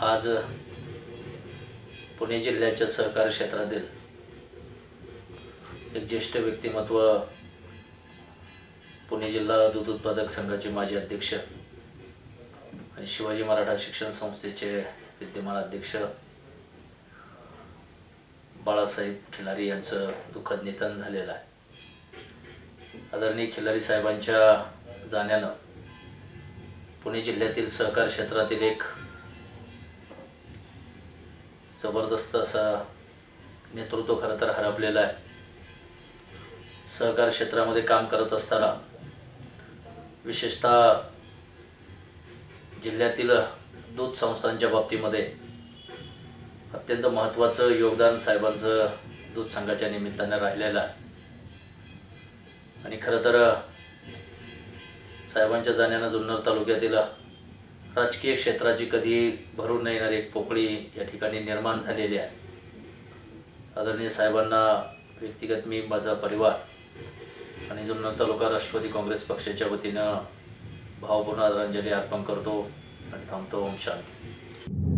आज पुणे जिल्ह्याच्या सहकार क्षेत्रातील एक ज्येष्ठ व्यक्तिमत्व पुणे जिल्हा दूध उत्पादक संघाचे माजी अध्यक्ष आणि शिवाजी मराठा शिक्षण संस्थेचे विद्यमान अध्यक्ष बाळासाहेब खिलारी यांचं दुःखद निधन झालेलं आहे. आदरणीय खिलारी साहेबांच्या जाण्यानं पुणे जिल्ह्यातील सहकार क्षेत्रातील एक जबरदस्त असा नेतृत्व खरं तर हरपलेलं आहे. सहकार क्षेत्रामध्ये काम करत असताना विशेषतः जिल्ह्यातील दूध संस्थांच्या बाबतीमध्ये अत्यंत महत्त्वाचं योगदान साहेबांचं दूध संघाच्या निमित्तानं राहिलेलं आहे. आणि खरं तर साहेबांच्या जाण्यानं जुन्नर तालुक्यातील राजकीय क्षेत्राची कधी भरून न येणारी एक पोकळी या ठिकाणी निर्माण झालेली आहे. आदरणीय साहेबांना व्यक्तिगत मी माझा परिवार आणि जुन्नर तालुका राष्ट्रवादी काँग्रेस पक्षाच्या वतीनं भावपूर्ण आदरांजली अर्पण करतो आणि थांबतो. ओम शांती.